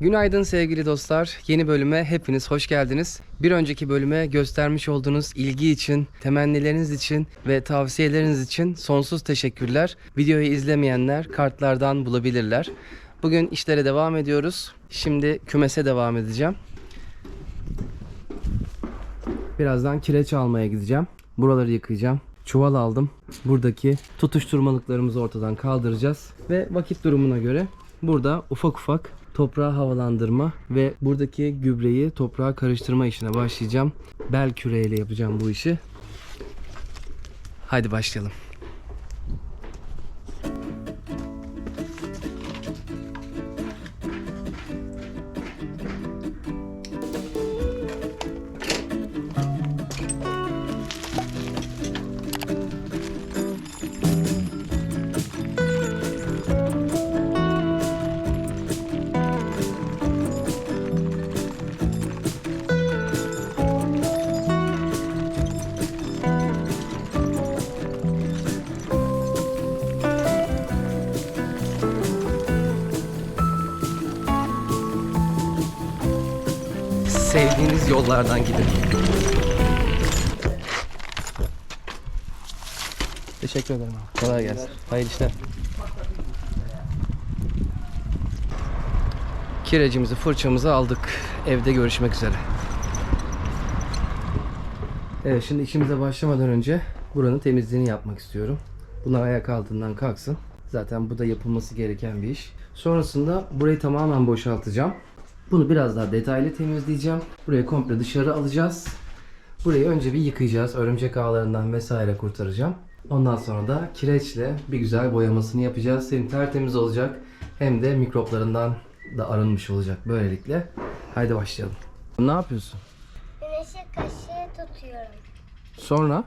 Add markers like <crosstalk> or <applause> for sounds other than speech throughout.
Günaydın sevgili dostlar. Yeni bölüme hepiniz hoş geldiniz. Bir önceki bölüme göstermiş olduğunuz ilgi için, temennileriniz için ve tavsiyeleriniz için sonsuz teşekkürler. Videoyu izlemeyenler kartlardan bulabilirler. Bugün işlere devam ediyoruz. Şimdi kümese devam edeceğim. Birazdan kireç almaya gideceğim. Buraları yıkayacağım. Çuval aldım. Buradaki tutuşturmalıklarımızı ortadan kaldıracağız. Ve vakit durumuna göre burada ufak ufak toprağı havalandırma ve buradaki gübreyi toprağa karıştırma işine başlayacağım. Bel küreğiyle yapacağım bu işi. Haydi başlayalım. Yollardan gidin. Teşekkür ederim abi. Kolay gelsin. Hayırlı işler. Kirecimizi, fırçamızı aldık. Evde görüşmek üzere. Evet şimdi işimize başlamadan önce buranın temizliğini yapmak istiyorum. Bunlar ayak altından kalksın. Zaten bu da yapılması gereken bir iş. Sonrasında burayı tamamen boşaltacağım. Bunu biraz daha detaylı temizleyeceğim. Burayı komple dışarı alacağız. Burayı önce bir yıkayacağız. Örümcek ağlarından vesaire kurtaracağım. Ondan sonra da kireçle bir güzel boyamasını yapacağız. Hem tertemiz olacak hem de mikroplarından da arınmış olacak böylelikle. Haydi başlayalım. Ne yapıyorsun? Güneşe kaşığı tutuyorum. Sonra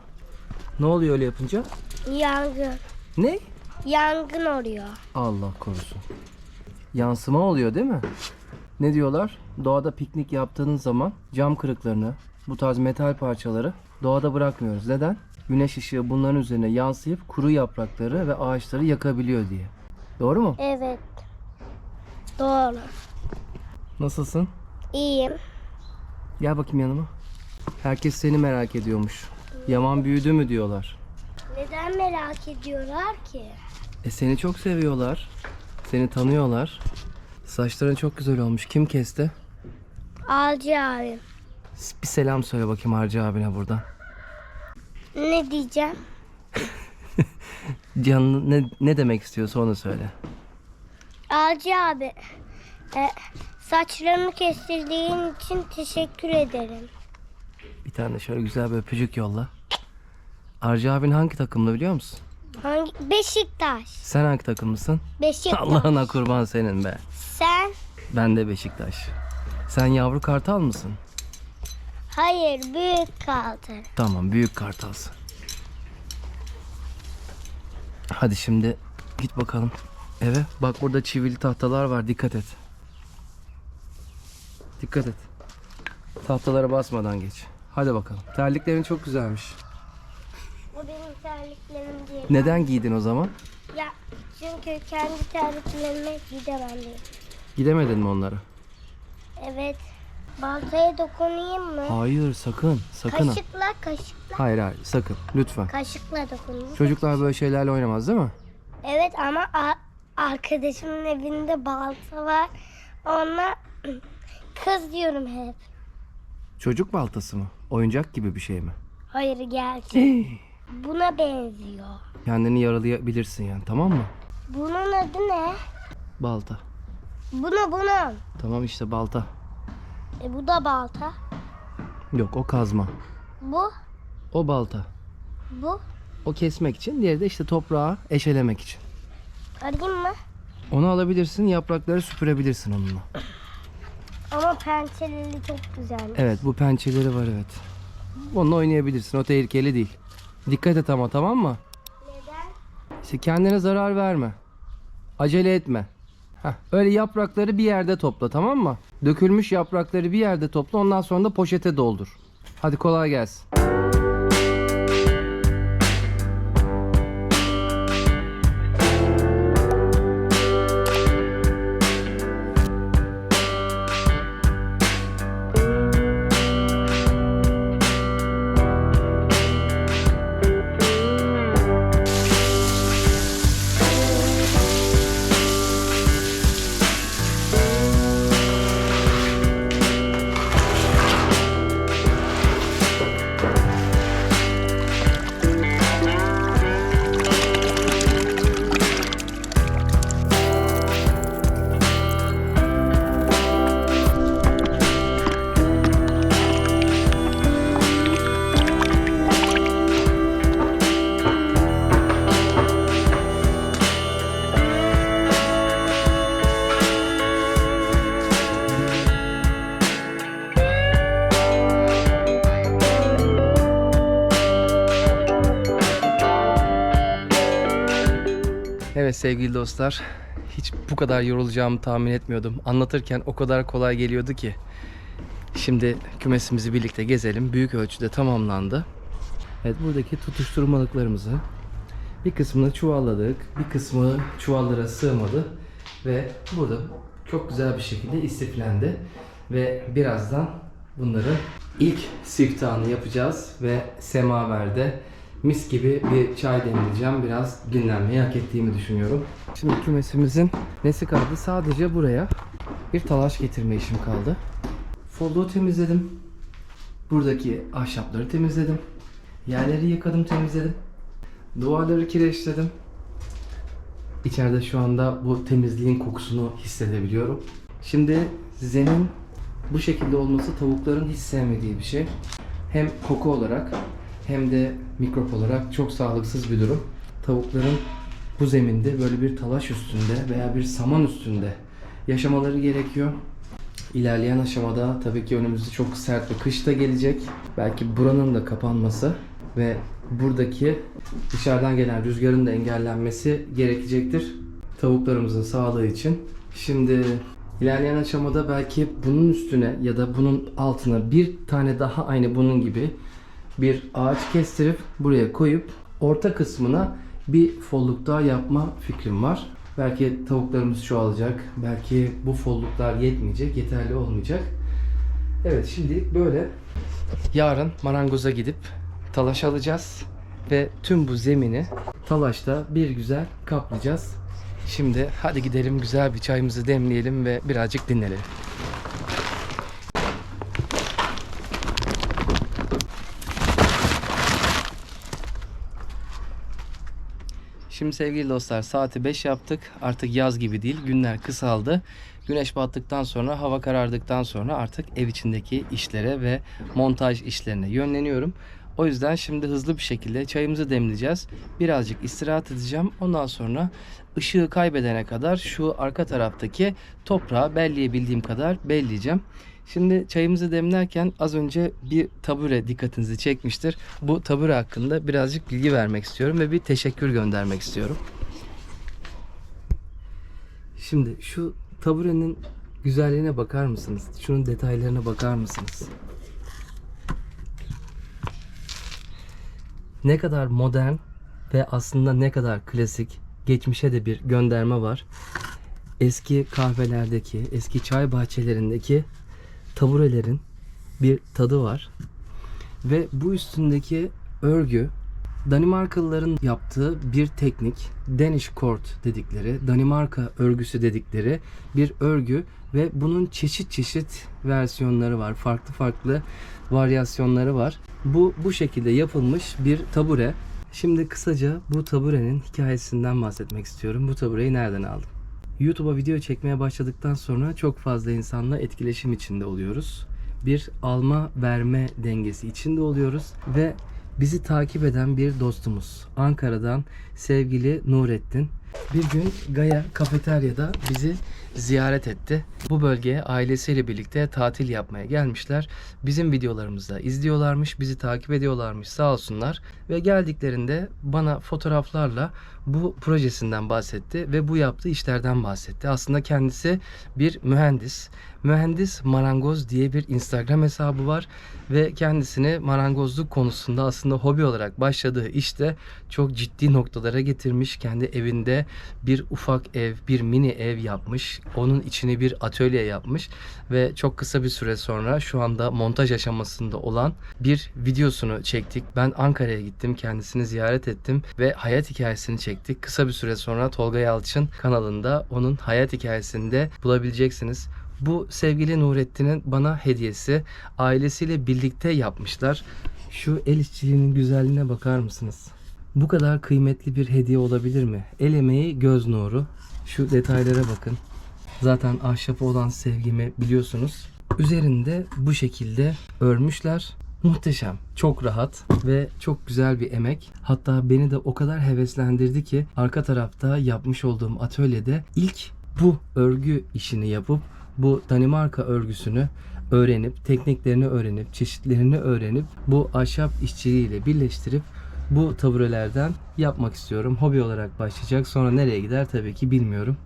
ne oluyor öyle yapınca? Yangın. Ne? Yangın oluyor. Allah korusun. Yansıma oluyor değil mi? Ne diyorlar? Doğada piknik yaptığınız zaman cam kırıklarını, bu tarz metal parçaları doğada bırakmıyoruz. Neden? Güneş ışığı bunların üzerine yansıyıp kuru yaprakları ve ağaçları yakabiliyor diye. Doğru mu? Evet. Doğru. Nasılsın? İyiyim. Gel bakayım yanıma. Herkes seni merak ediyormuş. Yaman büyüdü mü diyorlar. Neden merak ediyorlar ki? E seni çok seviyorlar. Seni tanıyorlar. Saçların çok güzel olmuş. Kim kesti? Alcı abim. Bir selam söyle bakayım Harcı abine buradan. Ne diyeceğim? <laughs> Canlı ne, ne demek istiyorsa onu söyle. Alcı abi. E, saçlarımı kestirdiğin için teşekkür ederim. Bir tane şöyle güzel bir öpücük yolla. Arca abin hangi takımlı biliyor musun? Hangi? Beşiktaş. Sen hangi takımlısın? Beşiktaş. Allah'ına kurban senin be. Sen? Ben de Beşiktaş. Sen yavru kartal mısın? Hayır büyük kaldı. Tamam büyük kartalsın. Hadi şimdi git bakalım eve. Bak burada çivili tahtalar var dikkat et. Dikkat et. Tahtalara basmadan geç. Hadi bakalım. Terliklerin çok güzelmiş. Bu benim terliklerim değil. Neden giydin o zaman? Ya çünkü kendi terliklerime gidemem diye. Gidemedin mi onlara? Evet. Baltaya dokunayım mı? Hayır sakın. Sakın. ha. Kaşıkla kaşıkla. Hayır hayır sakın. Lütfen. Kaşıkla dokunayım. Çocuklar böyle şeylerle oynamaz değil mi? Evet ama a- arkadaşımın evinde balta var. Ona kız diyorum hep. Çocuk baltası mı? Oyuncak gibi bir şey mi? Hayır gerçek. Buna benziyor. Kendini yaralayabilirsin yani tamam mı? Bunun adı ne? Balta. Bunu bunun. Tamam işte balta. E bu da balta. Yok o kazma. Bu. O balta. Bu. O kesmek için, diğeri de işte toprağı eşelemek için. Arayayım mı? Onu alabilirsin, yaprakları süpürebilirsin onunla. Ama pençeleri çok güzel. Evet, bu pençeleri var evet. Onunla oynayabilirsin, o tehlikeli değil. Dikkat et ama tamam mı? Neden? İşte kendine zarar verme. Acele etme. Heh, öyle yaprakları bir yerde topla tamam mı? Dökülmüş yaprakları bir yerde topla ondan sonra da poşete doldur. Hadi kolay gelsin. Sevgili dostlar, hiç bu kadar yorulacağımı tahmin etmiyordum. Anlatırken o kadar kolay geliyordu ki. Şimdi kümesimizi birlikte gezelim. Büyük ölçüde tamamlandı. Evet buradaki tutuşturmalıklarımızı bir kısmını çuvalladık, bir kısmı çuvallara sığmadı ve burada çok güzel bir şekilde istiflendi ve birazdan bunların ilk siftahını yapacağız ve semaverde mis gibi bir çay demleyeceğim. Biraz dinlenmeyi hak ettiğimi düşünüyorum. Şimdi kümesimizin nesi kaldı? Sadece buraya bir talaş getirme işim kaldı. Folluğu temizledim. Buradaki ahşapları temizledim. Yerleri yıkadım, temizledim. Duvarları kireçledim. İçeride şu anda bu temizliğin kokusunu hissedebiliyorum. Şimdi zemin bu şekilde olması tavukların hiç sevmediği bir şey. Hem koku olarak hem de mikrop olarak çok sağlıksız bir durum. Tavukların bu zeminde böyle bir talaş üstünde veya bir saman üstünde yaşamaları gerekiyor. İlerleyen aşamada tabii ki önümüzde çok sert bir kış da gelecek. Belki buranın da kapanması ve buradaki dışarıdan gelen rüzgarın da engellenmesi gerekecektir. Tavuklarımızın sağlığı için. Şimdi ilerleyen aşamada belki bunun üstüne ya da bunun altına bir tane daha aynı bunun gibi bir ağaç kestirip buraya koyup orta kısmına bir folluk daha yapma fikrim var. Belki tavuklarımız çoğalacak. Belki bu folluklar yetmeyecek, yeterli olmayacak. Evet şimdilik böyle. Yarın marangoza gidip talaş alacağız ve tüm bu zemini talaşta bir güzel kaplayacağız. Şimdi hadi gidelim güzel bir çayımızı demleyelim ve birazcık dinlenelim. Şimdi sevgili dostlar saati 5 yaptık. Artık yaz gibi değil. Günler kısaldı. Güneş battıktan sonra hava karardıktan sonra artık ev içindeki işlere ve montaj işlerine yönleniyorum. O yüzden şimdi hızlı bir şekilde çayımızı demleyeceğiz. Birazcık istirahat edeceğim. Ondan sonra ışığı kaybedene kadar şu arka taraftaki toprağı belleyebildiğim kadar belleyeceğim. Şimdi çayımızı demlerken az önce bir tabure dikkatinizi çekmiştir. Bu tabure hakkında birazcık bilgi vermek istiyorum ve bir teşekkür göndermek istiyorum. Şimdi şu taburenin güzelliğine bakar mısınız? Şunun detaylarına bakar mısınız? Ne kadar modern ve aslında ne kadar klasik, geçmişe de bir gönderme var. Eski kahvelerdeki, eski çay bahçelerindeki taburelerin bir tadı var. Ve bu üstündeki örgü Danimarkalıların yaptığı bir teknik, Danish cord dedikleri, Danimarka örgüsü dedikleri bir örgü ve bunun çeşit çeşit versiyonları var. Farklı farklı varyasyonları var. Bu bu şekilde yapılmış bir tabure. Şimdi kısaca bu taburenin hikayesinden bahsetmek istiyorum. Bu tabureyi nereden aldım? YouTube'a video çekmeye başladıktan sonra çok fazla insanla etkileşim içinde oluyoruz. Bir alma verme dengesi içinde oluyoruz ve bizi takip eden bir dostumuz Ankara'dan sevgili Nurettin bir gün Gaya kafeteryada bizi ziyaret etti. Bu bölgeye ailesiyle birlikte tatil yapmaya gelmişler. Bizim videolarımızı da izliyorlarmış, bizi takip ediyorlarmış sağ olsunlar. Ve geldiklerinde bana fotoğraflarla bu projesinden bahsetti ve bu yaptığı işlerden bahsetti. Aslında kendisi bir mühendis. Mühendis Marangoz diye bir Instagram hesabı var ve kendisini marangozluk konusunda aslında hobi olarak başladığı işte çok ciddi noktalara getirmiş. Kendi evinde bir ufak ev, bir mini ev yapmış. Onun içine bir atölye yapmış ve çok kısa bir süre sonra şu anda montaj aşamasında olan bir videosunu çektik. Ben Ankara'ya gittim, kendisini ziyaret ettim ve hayat hikayesini çektik. Kısa bir süre sonra Tolga Yalçın kanalında onun hayat hikayesini de bulabileceksiniz. Bu sevgili Nurettin'in bana hediyesi. Ailesiyle birlikte yapmışlar. Şu el işçiliğinin güzelliğine bakar mısınız? Bu kadar kıymetli bir hediye olabilir mi? El emeği göz nuru. Şu detaylara bakın. Zaten ahşapa olan sevgimi biliyorsunuz. Üzerinde bu şekilde örmüşler. Muhteşem, çok rahat ve çok güzel bir emek. Hatta beni de o kadar heveslendirdi ki arka tarafta yapmış olduğum atölyede ilk bu örgü işini yapıp bu Danimarka örgüsünü öğrenip, tekniklerini öğrenip, çeşitlerini öğrenip bu ahşap işçiliğiyle birleştirip bu taburelerden yapmak istiyorum. Hobi olarak başlayacak. Sonra nereye gider tabii ki bilmiyorum.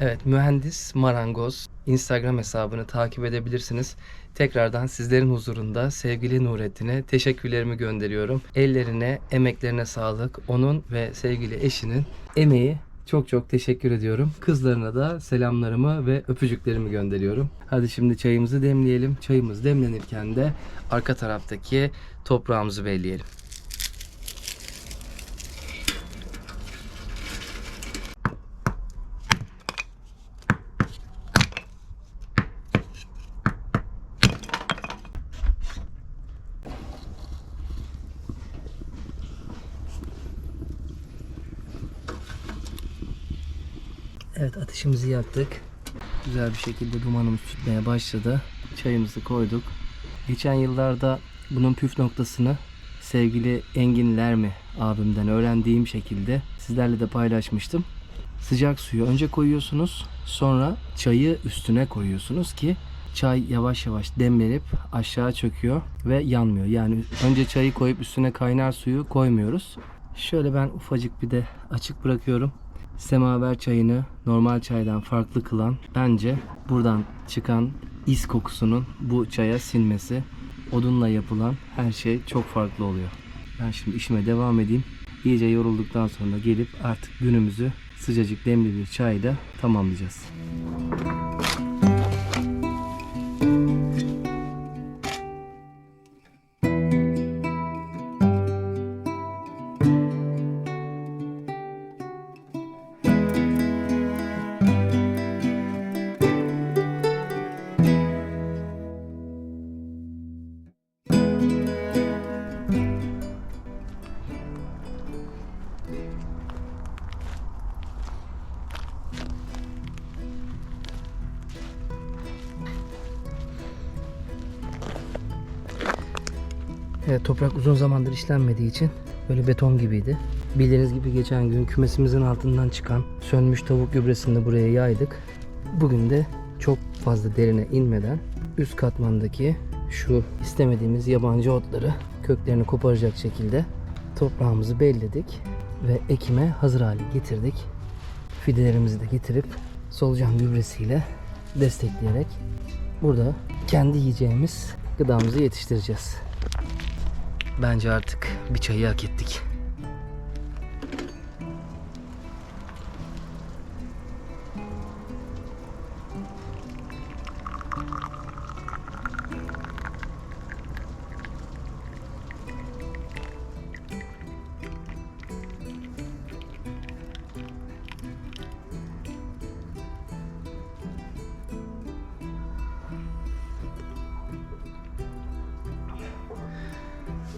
Evet, mühendis marangoz Instagram hesabını takip edebilirsiniz. Tekrardan sizlerin huzurunda sevgili Nurettin'e teşekkürlerimi gönderiyorum. Ellerine, emeklerine sağlık. Onun ve sevgili eşinin emeği çok çok teşekkür ediyorum. Kızlarına da selamlarımı ve öpücüklerimi gönderiyorum. Hadi şimdi çayımızı demleyelim. Çayımız demlenirken de arka taraftaki toprağımızı belleyelim. Evet ateşimizi yaktık. Güzel bir şekilde dumanımız tutmaya başladı. Çayımızı koyduk. Geçen yıllarda bunun püf noktasını sevgili Engin Lermi abimden öğrendiğim şekilde sizlerle de paylaşmıştım. Sıcak suyu önce koyuyorsunuz. Sonra çayı üstüne koyuyorsunuz ki çay yavaş yavaş demlenip aşağı çöküyor ve yanmıyor. Yani önce çayı koyup üstüne kaynar suyu koymuyoruz. Şöyle ben ufacık bir de açık bırakıyorum. Semaver çayını normal çaydan farklı kılan bence buradan çıkan is kokusunun bu çaya sinmesi. Odunla yapılan her şey çok farklı oluyor. Ben şimdi işime devam edeyim. İyice yorulduktan sonra gelip artık günümüzü sıcacık demli bir çayla tamamlayacağız. Evet, toprak uzun zamandır işlenmediği için böyle beton gibiydi. Bildiğiniz gibi geçen gün kümesimizin altından çıkan sönmüş tavuk gübresini de buraya yaydık. Bugün de çok fazla derine inmeden üst katmandaki şu istemediğimiz yabancı otları köklerini koparacak şekilde toprağımızı belledik ve ekime hazır hale getirdik. Fidelerimizi de getirip solucan gübresiyle destekleyerek burada kendi yiyeceğimiz gıdamızı yetiştireceğiz. Bence artık bir çayı hak ettik.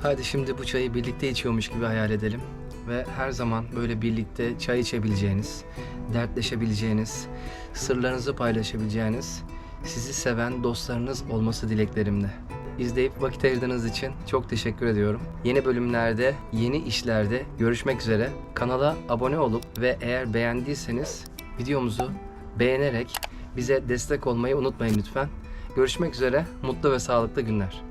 Hadi şimdi bu çayı birlikte içiyormuş gibi hayal edelim. Ve her zaman böyle birlikte çay içebileceğiniz, dertleşebileceğiniz, sırlarınızı paylaşabileceğiniz, sizi seven dostlarınız olması dileklerimle. İzleyip vakit ayırdığınız için çok teşekkür ediyorum. Yeni bölümlerde, yeni işlerde görüşmek üzere. Kanala abone olup ve eğer beğendiyseniz videomuzu beğenerek bize destek olmayı unutmayın lütfen. Görüşmek üzere, mutlu ve sağlıklı günler.